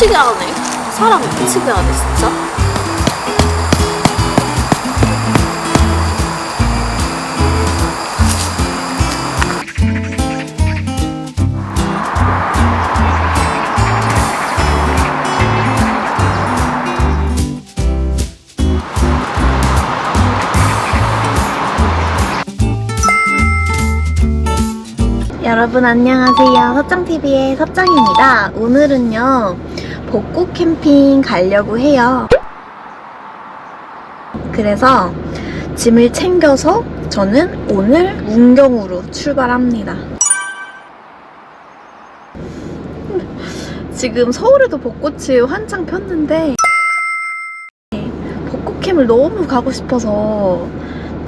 미치게 하네. 사람 미치게 하네 진짜. 여러분 안녕하세요. 섭장TV의 섭장입니다. 오늘은요, 벚꽃 캠핑 가려고 해요. 그래서 짐을 챙겨서 저는 오늘 문경으로 출발합니다. 지금 서울에도 벚꽃이 한창 폈는데 벚꽃 캠을 너무 가고 싶어서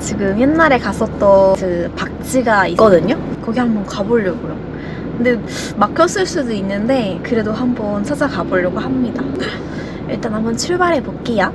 지금 옛날에 갔었던 그 박지가 있거든요. 거기 한번 가보려고요. 근데 막혔을 수도 있는데 그래도 한번 찾아가 보려고 합니다. 일단 한번 출발해 볼게요.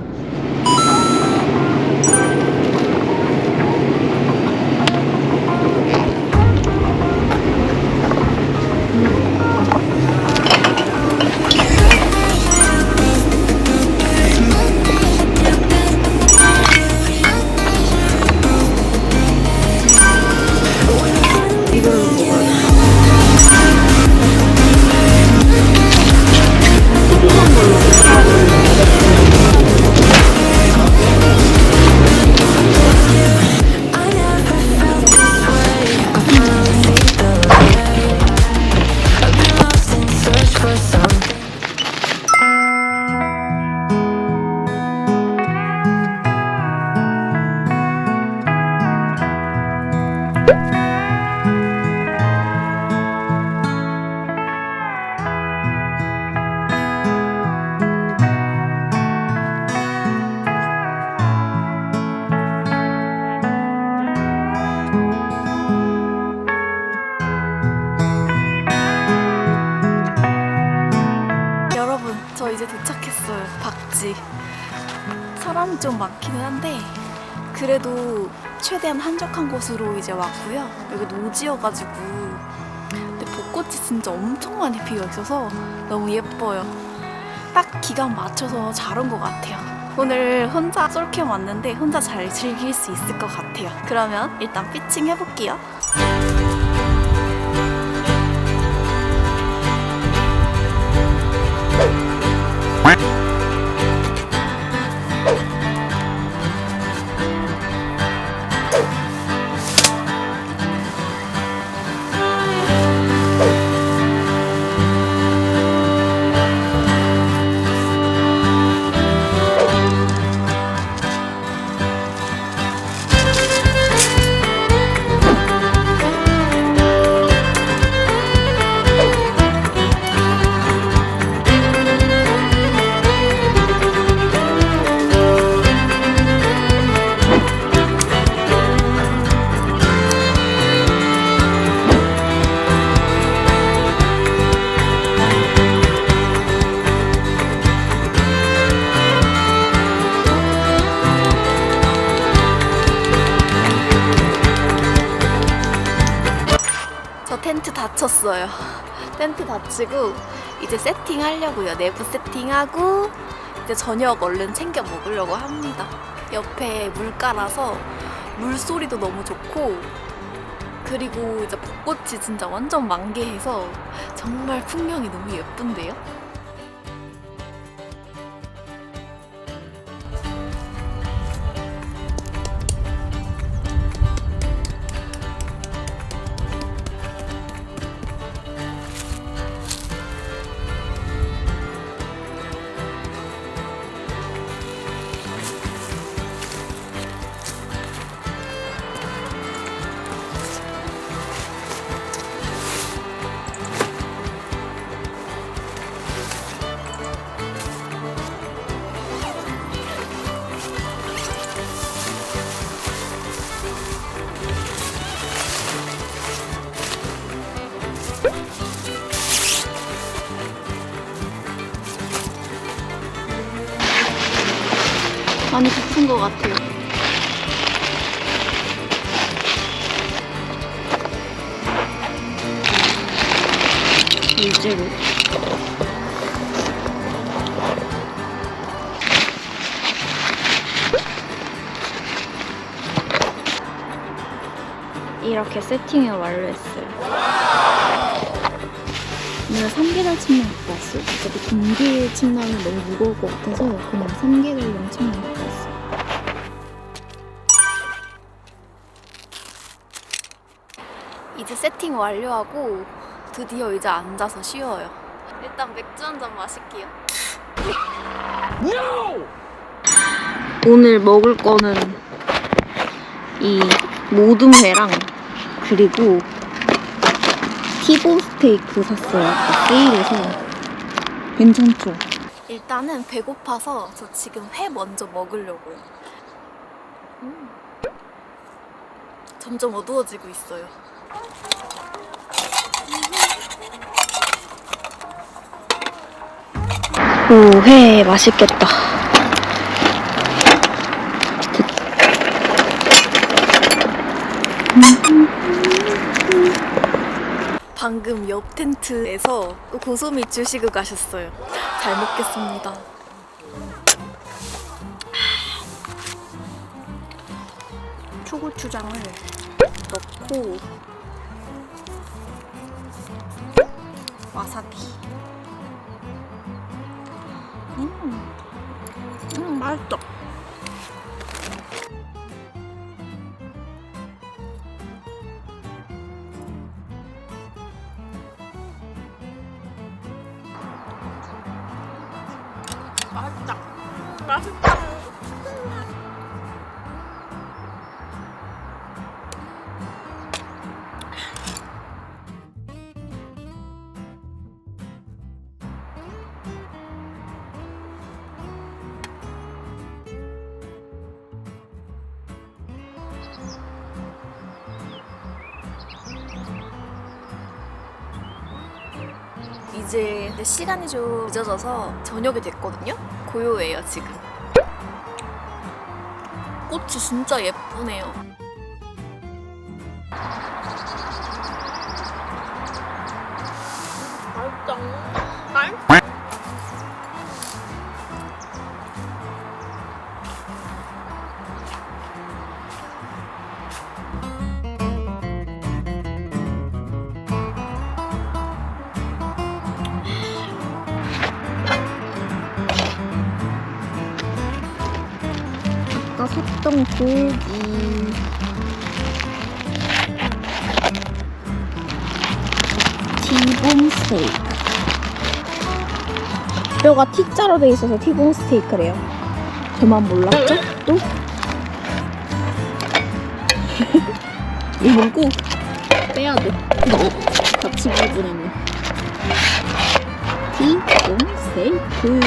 최대한 한적한 곳으로 이제 왔고요. 여기 노지여가지고 근데 벚꽃이 진짜 엄청 많이 피어 있어서 너무 예뻐요. 딱 기간 맞춰서 잘 온 것 같아요. 오늘 혼자 솔캠 왔는데 혼자 잘 즐길 수 있을 것 같아요. 그러면 일단 피칭 해볼게요. 닫히고 이제 세팅하려고요. 내부 세팅하고 이제 저녁 얼른 챙겨 먹으려고 합니다. 옆에 물가라서 물소리도 너무 좋고 그리고 이제 벚꽃이 진짜 완전 만개해서 정말 풍경이 너무 예쁜데요. 많이 부푼 것 같아요. 위주로. 이렇게 세팅을 완료했어요. 오늘 삼계달 침낭 갖고 왔어요. 어차피 동계 침낭은 너무 무거울 것 같아서 그냥 삼계달용 침낭 갖고 왔어요. 이제 세팅 완료하고 드디어 이제 앉아서 쉬어요. 일단 맥주 한 잔 마실게요. 오늘 먹을 거는 이 모듬회랑 그리고 티본 스테이크 샀어요. 아까 세일해서 괜찮죠? 일단은 배고파서 저 지금 회 먼저 먹으려고요. 음. 점점 어두워지고 있어요. 오, 회 맛있겠다. 방금 옆 텐트에서 고소미 주시고 가셨어요. 잘 먹겠습니다. 초고추장을 넣고 와사비. 음, 음 맛있다. 맛있다. 맛있다. 근데 시간이 좀 늦어져서 저녁이 됐거든요. 고요해요 지금. 꽃이 진짜 예쁘네요. 맛있다. 아까 고기. 티본 스테이크. 뼈가 T자로 돼 있어서 티본 스테이크래요. 저만 몰랐죠? 또? 이건 꼭 빼야 돼. 같이 구분했네. 티본 스테이크.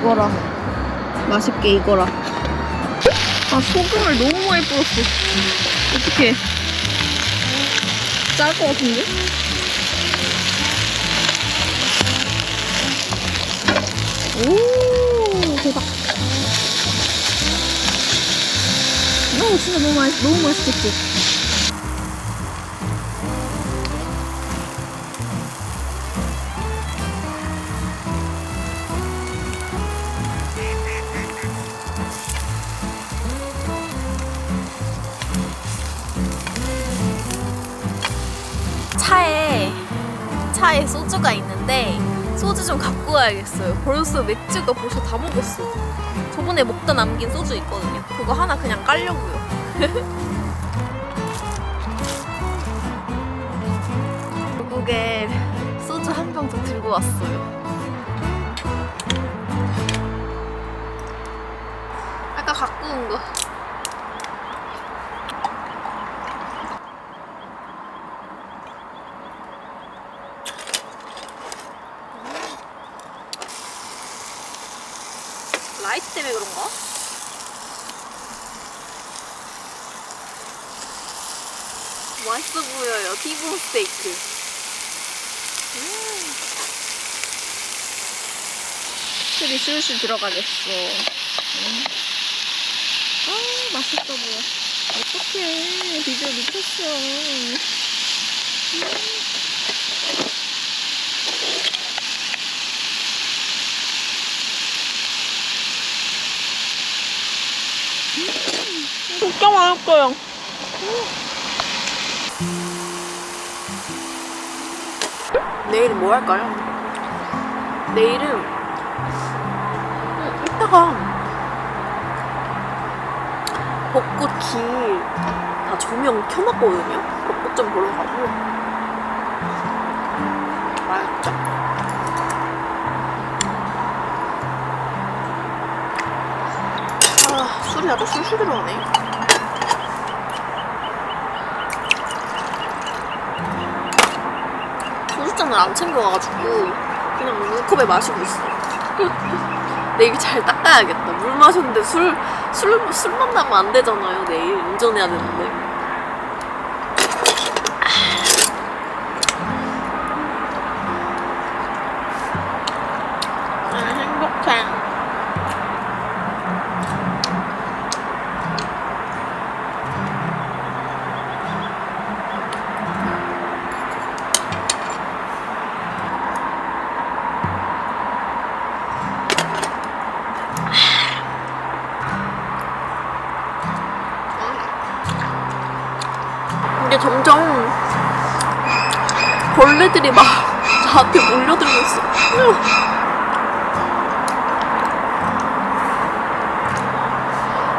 잘 익어라. 맛있게 익어라. 아, 소금을 너무 많이 뿌렸어. 어떡해. 짤 것 같은데? 오, 대박. 오, 진짜 너무 맛있, 너무 맛있겠지? 차에 소주가 있는데 소주 좀 갖고 와야겠어요. 벌써 맥주가 벌써 다 먹었어. 저번에 먹다 남긴 소주 있거든요. 그거 하나 그냥 깔려고요. 결국에 소주 한 병 더 들고 왔어요. 아까 갖고 온 거. 라이트 때문에 그런가? 맛있어 보여요. 티본 스테이크. 음. 술이 슬슬 들어가겠어. 음. 아, 맛있어 보여. 어떡해. 비주얼 미쳤어. 진짜 맛있어요. 내일은 뭐 할까요? 내일은 음, 이따가 벚꽃 길다 조명 켜놨거든요? 벚꽃 좀 보러 가고 맛있죠? 아 술이 아주 술술 들어오네 소주잔을 안 챙겨가가지고 그냥 물컵에 마시고 있어. 내일 잘 닦아야겠다. 물 마셨는데 술, 술, 술 만 나면 안 되잖아요 내일. 운전해야 되는데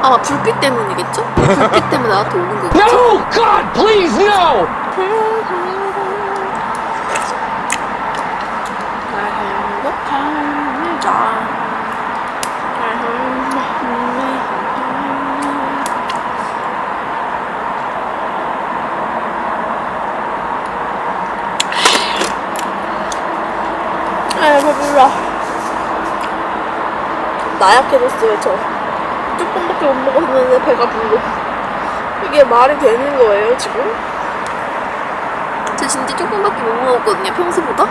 아마 불빛 때문이겠죠? 불빛 때문에 나한테 오는 거겠죠? No! God, please, no! 아, 배불러. 나약해졌어요, 저. 조금밖에 못 먹었는데 배가 불러. 이게 말이 되는 거예요, 지금? 저 진짜 조금밖에 못 먹었거든요, 평소보다.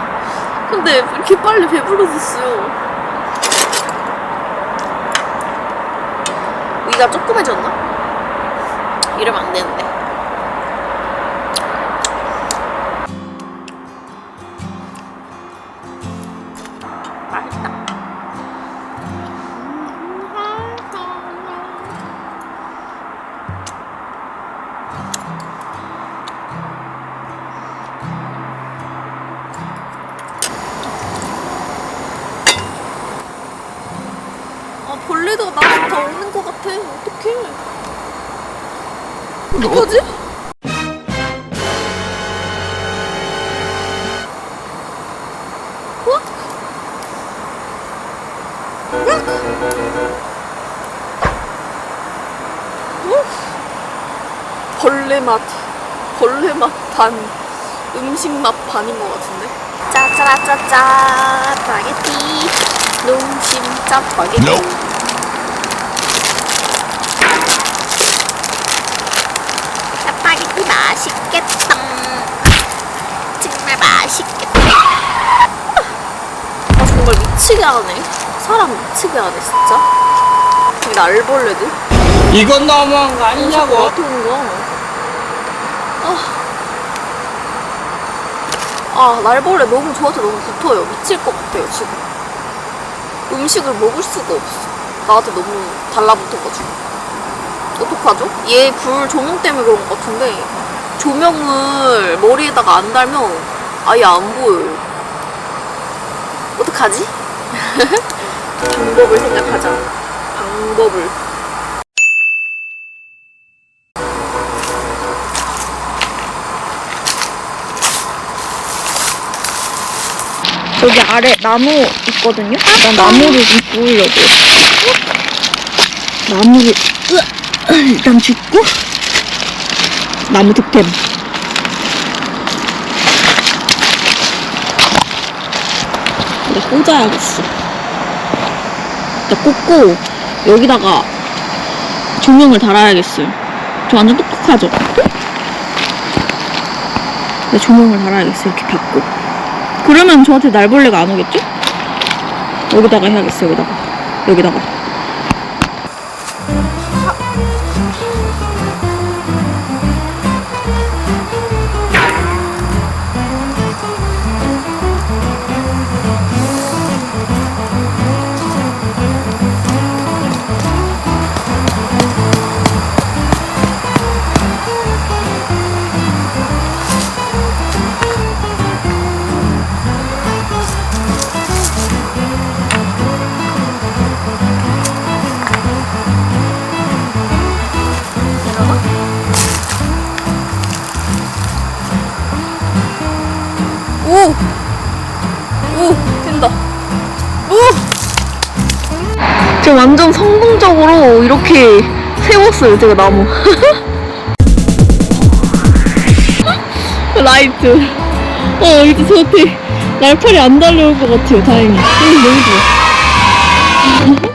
근데 이렇게 빨리 배불러졌어요. 위가 조그매졌나? 이러면 안 되는데. 벌레 맛, 벌레 맛 반, 음식 맛 반인 것 같은데? 짜짜라짜짜, 스파게티, 농심 짜파게티. 짜파게티 맛있겠다. 정말 맛있겠다. 아, 정말 미치게 하네. 사람 미치게 하네, 진짜. 이 날벌레들. 이건 너무한 거 아니냐고? 같은 거. 아. 아, 날벌레 너무 저한테 너무 붙어요. 미칠 것 같아요, 지금. 음식을 먹을 수가 없어. 나한테 너무 달라붙어가지고. 어떡하죠? 얘 불 조명 때문에 그런 것 같은데, 조명을 머리에다가 안 달면 아예 안 보여요. 어떡하지? 방법을 생각하자. 방법을. 여기 아래 나무 있거든요? 일단 나무를 좀 구우려고요. 나무를 으아, 일단 줍고 나무 득템. 이제 꽂아야겠어. 일단 꽂고 여기다가 조명을 달아야겠어요. 저 완전 똑똑하죠? 네, 조명을 달아야겠어요. 이렇게 받고. 그러면 저한테 날벌레가 안 오겠죠? 여기다가 해야겠어 여기다가 여기다가 완전 성공적으로 이렇게 세웠어요, 제가 나무. 라이트. 어, 이제 저한테 날파리 안 달려올 것 같아요, 다행히. 음, 너무 좋아.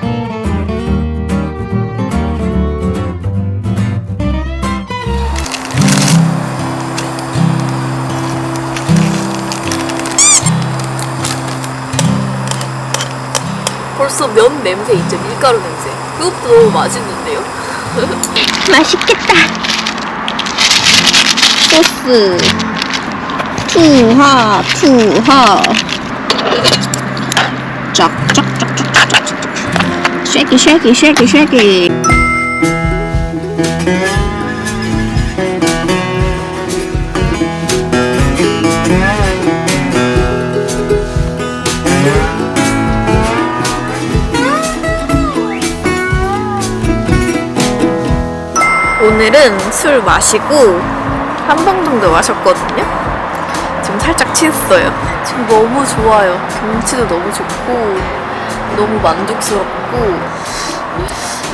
면 냄새 있죠? 밀가루 냄새. 그것도 너무 맛있는데요? 맛있겠다. 소스. 투하, 투하. 쫙쫙쫙쫙쫙쫙쫙. 쉐기, 쉐기, 쉐기, 쉐기. 오늘은 술 마시고 한 병 정도 마셨거든요. 지금 살짝 취했어요. 지금 너무 좋아요. 경치도 너무 좋고 너무 만족스럽고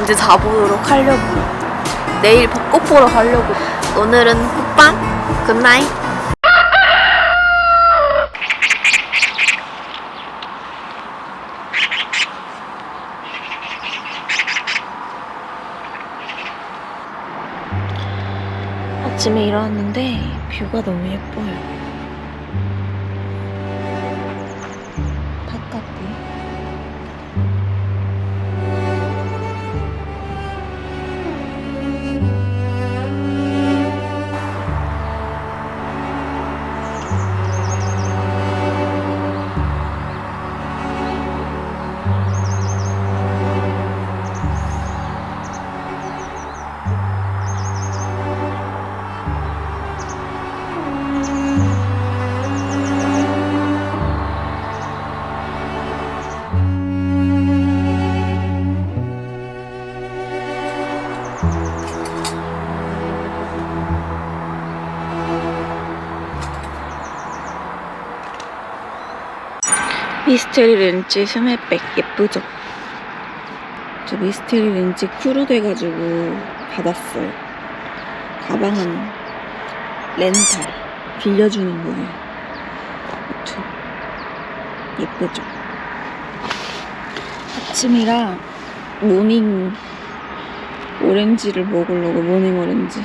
이제 자보도록 하려고요. 내일 벚꽃 보러 가려고. 오늘은 굿밤 굿나잇. 아침에 일어났는데 뷰가 너무 예뻐요. 미스테리 렌치 스매백 예쁘죠? 저 미스테리 렌치 크루 돼가지고 받았어요. 가방은 렌탈 빌려주는 거예요. 아무튼 예쁘죠? 아침이라 모닝 오렌지를 먹으려고 모닝 오렌지.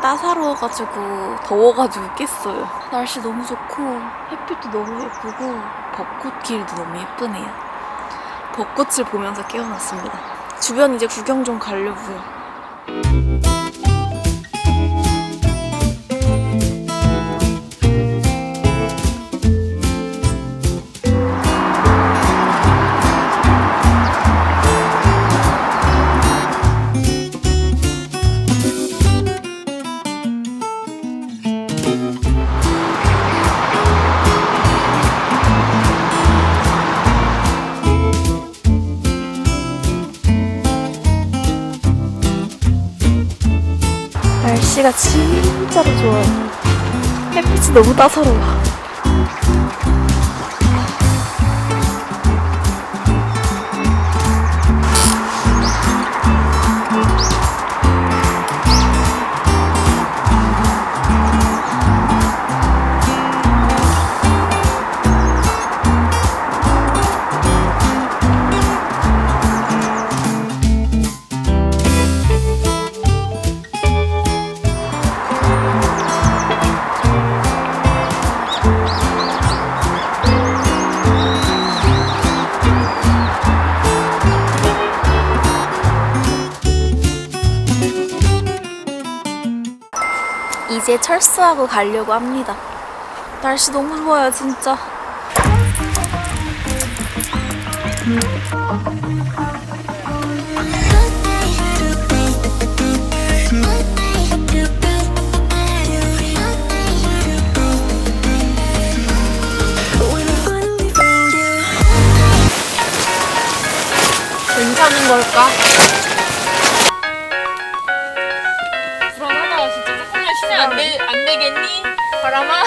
따사로워가지고 더워가지고 깼어요. 날씨 너무 좋고 햇빛도 너무 예쁘고 벚꽃 길도 너무 예쁘네요. 벚꽃을 보면서 깨어났습니다. 주변 이제 구경 좀 가려고요 날씨가 진짜로 좋아요. 햇빛이 너무 따사로워. 이제 철수하고 가려고 합니다. 날씨 너무 좋아요, 진짜. 괜찮은 걸까? 絡ま